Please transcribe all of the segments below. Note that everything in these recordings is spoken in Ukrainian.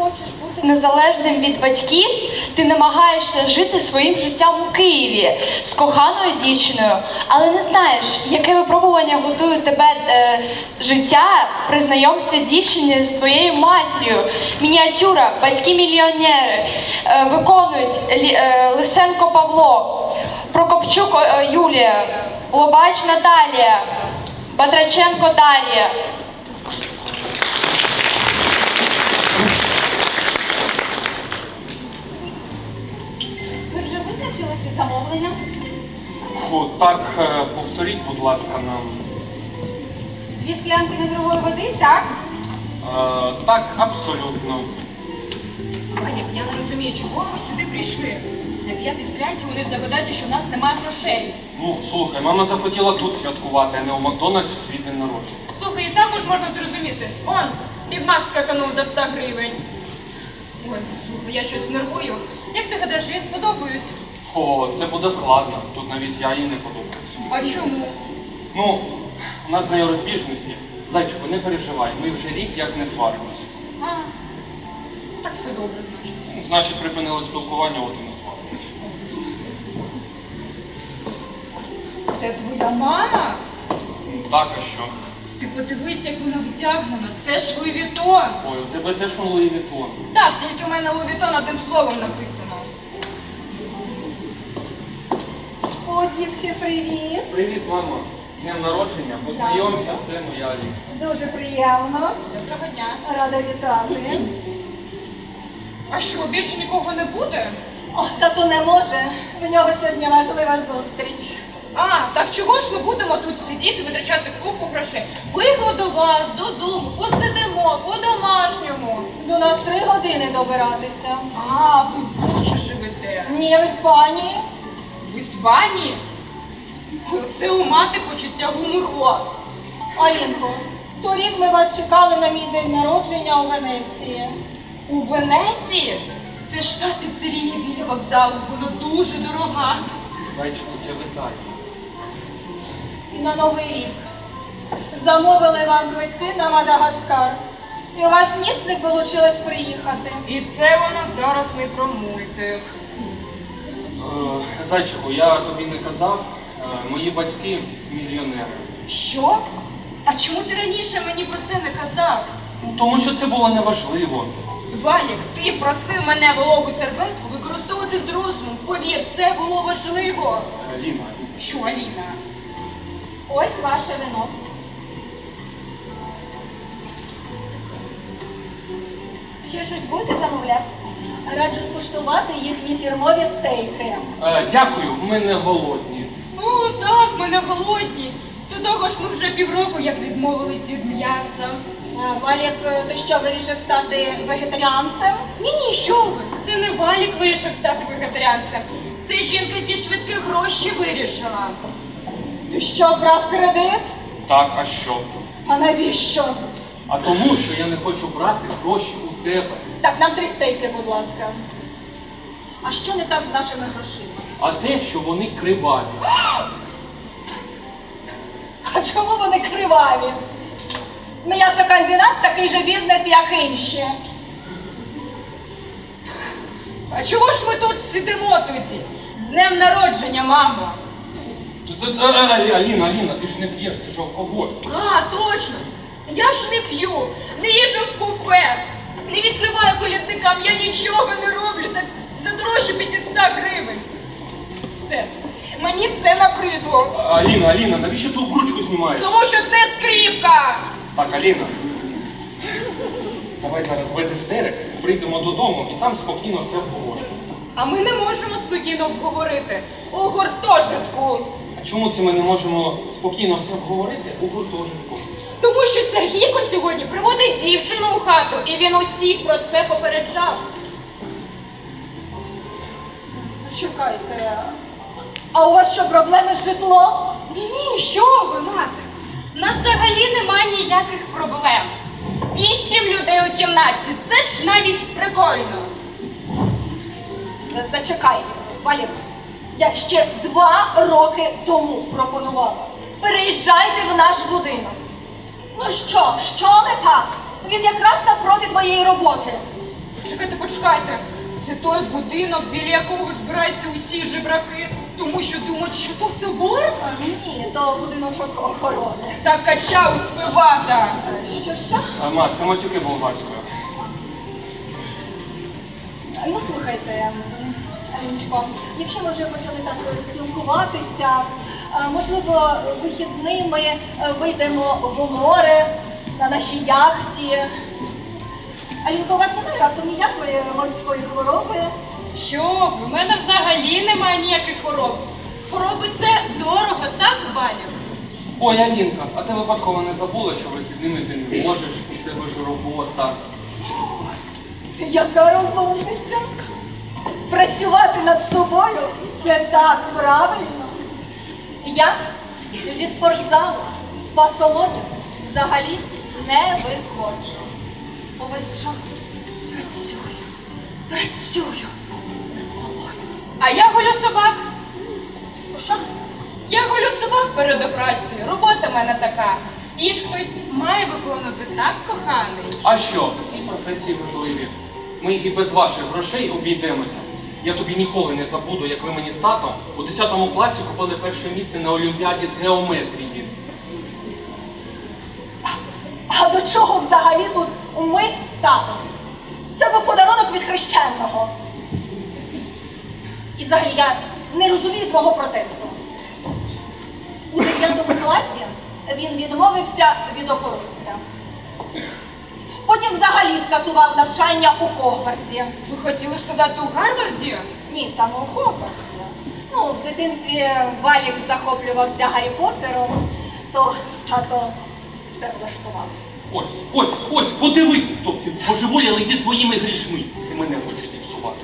хочеш бути незалежним від батьків, ти намагаєшся жити своїм життям у Києві з коханою дівчиною, але не знаєш, яке випробування готує тебе е, життя при знайомстві дівчини з твоєю матір'ю. Мініатюра, батьки мільйонери е, виконують е, Лисенко Павло, Прокопчук е, Юлія, Лобач Наталія, Батраченко Дар'я. Так, е, повторіть, будь ласка, нам. Дві склянки недорогої води, так? Е, так, абсолютно. Ваня, я не розумію, чого ви сюди прийшли. На п'ятій стрянці вони здогадаються, що в нас немає грошей. Ну, слухай, мама захотіла тут святкувати, а не у Макдональдс у свій день народження. Слухай, і також можна зрозуміти. Он, Біг Мак скаканув до 100 гривень. Ой, слухай, я щось нервую. Як ти гадаєш, я сподобаюсь? О, це буде складно. Тут навіть я їй не подобаюся. А чому? Ну, у нас з нею розбіжності. Зайчику, не переживай, ми вже рік як не сваримося. А, так все добре, значить. Ну, значить, припинили спілкування, от і не сваримося. Це твоя мама? Ну, Так, а що? Ти подивись, як вона вдягнена. Це ж Луї Вітон. Ой, у тебе теж он Луї Вітон. Так, тільки у мене Луї Вітон одним словом написано. Дітки, привіт! Привіт, мама. З днем народження. Познайомся, це моя Аліна. Дуже приємно. Доброго дня. Рада вітати. А що, більше нікого не буде? О, тату не може. В нього сьогодні важлива зустріч. А, так чого ж ми будемо тут сидіти, витрачати купу грошей? Виїхали до вас, додому, посидимо, по-домашньому. До нас три години добиратися. А, ви в Бучі живете. Ні, в Іспанії. В Іспанії? Це у мати почуття гумору. Алінко, торік ми вас чекали на мій день народження у Венеції. У Венеції? Це ж та піцерія біля вокзалу, вона дуже дорога. Зайчику, це в Італії. І на Новий рік. Замовили вам квитки на Мадагаскар. І у вас ніц не вийшло приїхати. І це воно зараз не про мультик. Е, Зайчику, я тобі не казав, мої батьки мільйонери. Що? А чому ти раніше мені про це не казав? Ну, тому що це було неважливо. Валік, ти просив мене вологу серветку використовувати з розумом. Повір, це було важливо. Е, Ліна, Що, Аліна? Ось ваше вино. Ще щось будете замовляти? Раджу скуштувати їхні фірмові стейки. е, дякую, ми не голодні. Так, ми не голодні. До того ж ми вже півроку як відмовились від м'яса. А, Валік, е, ти що, вирішив стати вегетаріанцем? Ні, ні, що ви? Це не Валік вирішив стати вегетаріанцем. Це жінка зі швидких грошей вирішила. Ти що, брав кредит? Так, а що? А навіщо? А тому, що я не хочу брати гроші у тебе. Так, нам три стейки, будь ласка. А що не так з нашими грошима? А те, що вони криваві. А чому вони криваві? М'ясокомбінат такий же бізнес, як інші. А чого ж ми тут сидимо тоді? З днем народження, мамо! Аліна, Аліна, ти ж не п'єш, це ж алкоголь. А, точно! Я ж не п'ю, не їжу в купе, не відкриваю колядникам, я нічого не роблю. Це, це дорожче 500 гривень. Все, мені це набридло. Аліна, Аліна, навіщо ти обручку знімаєш? Тому що це скріпка. Так, Аліна. Давай зараз без істерик прийдемо додому і там спокійно все обговоримо. А ми не можемо спокійно обговорити у гуртожитку. А чому це ми не можемо спокійно все обговорити у гуртожитку? Тому що Сергійко сьогодні приводить дівчину у хату, і він усіх про це попереджав. Зачекайте. А у вас що, проблеми з житлом? Ні, ні, що ви, мати? Нас взагалі немає ніяких проблем. Вісім людей у кімнаті, це ж навіть прикольно. За- Зачекай, Валік. Я ще два роки тому пропонувала. Переїжджайте в наш будинок. Ну що, що не так? Він якраз навпроти твоєї роботи. Чекайте, почекайте. Це той будинок, біля якого збираються усі жебраки, тому що думають, що то собор? А, Ні, то будиночок охорони. Та кача успівата. Що що? Е, Ма, це матюки болгарською. Ну слухайте, Аліночко, якщо ми вже почали так спілкуватися, можливо, вихідними е, вийдемо в море на нашій яхті. Алінко, у вас немає раптом ніякої морської хвороби? Що? У мене взагалі немає ніяких хвороб. Хвороби це дорого, так, Валя? Ой, Алінка, а ти випадково не забула, що вихідними ти не можеш, у тебе ж робота. Яка розумниця! Працювати над собою все так правильно. Я зі спортзалу, з пасалонів взагалі не виходжу. Увесь час працюю, працюю над собою. А я голю собак. Що? Я голю собак перед операцією. Робота в мене така. І ж хтось має виконувати так, коханий. А що? Всі професії важливі. Ми і без ваших грошей обійдемося. Я тобі ніколи не забуду, як ви мені з татом у 10 класі купили перше місце на Олімпіаді з геометрії. А до чого взагалі тут ми з татом? Це був подарунок від хрещеного. І взагалі я не розумію твого протесту. У 9 класі він відмовився від охоронця. Потім взагалі скасував навчання у Хогвартсі. Ви хотіли сказати у Гарварді? Ні, саме у Хогвартсі. Ну, в дитинстві Валік захоплювався Гаррі Поттером, то тато все влаштував. Ось, ось, ось, подивись, зовсім божеволіли зі своїми грішми. Ти мене хочеш зіпсувати.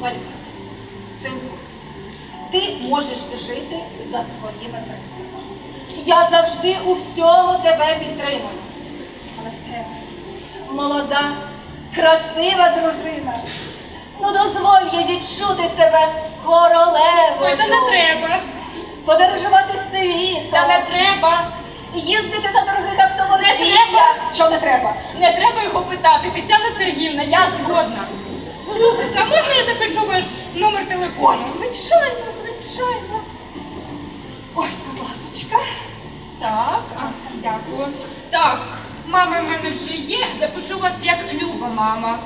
Валька, синку, ти можеш жити за своїми принципами. Я завжди у всьому тебе підтримую. Але в тебе молода, красива дружина. Ну дозволь їй відчути себе королевою. Ой, та не треба. Подорожувати світом. Та не треба. Їздити на дорогих автомобілях. Не. Що не треба? Не треба його питати. Тетяна Сергіївна, я згодна. Слухайте, а можна я запишу ваш номер Ой, телефону? звичайно, звичайно. Ось, будь ласочка. Так, а, дякую. Так, мама в мене вже є. Запишу вас як Люба мама.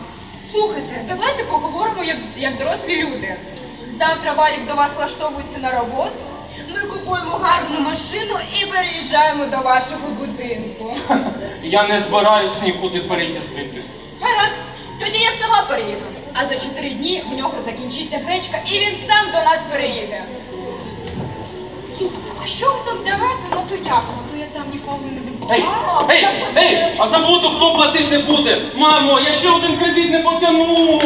Слухайте, давайте поговоримо як, як дорослі люди. Завтра Валік до вас влаштовується на роботу. Ми купуємо гарну машину і переїжджаємо до вашого будинку. Я не збираюсь нікуди переїздити. Гаразд, тоді я сама переїду. А за чотири дні в нього закінчиться гречка і він сам до нас переїде. Слухайте, а що ви там взявете? Ну то як? Ну то я там ніколи не Ей, була. ей, ей, а за воду хто платити буде? Мамо, я ще один кредит не потягну.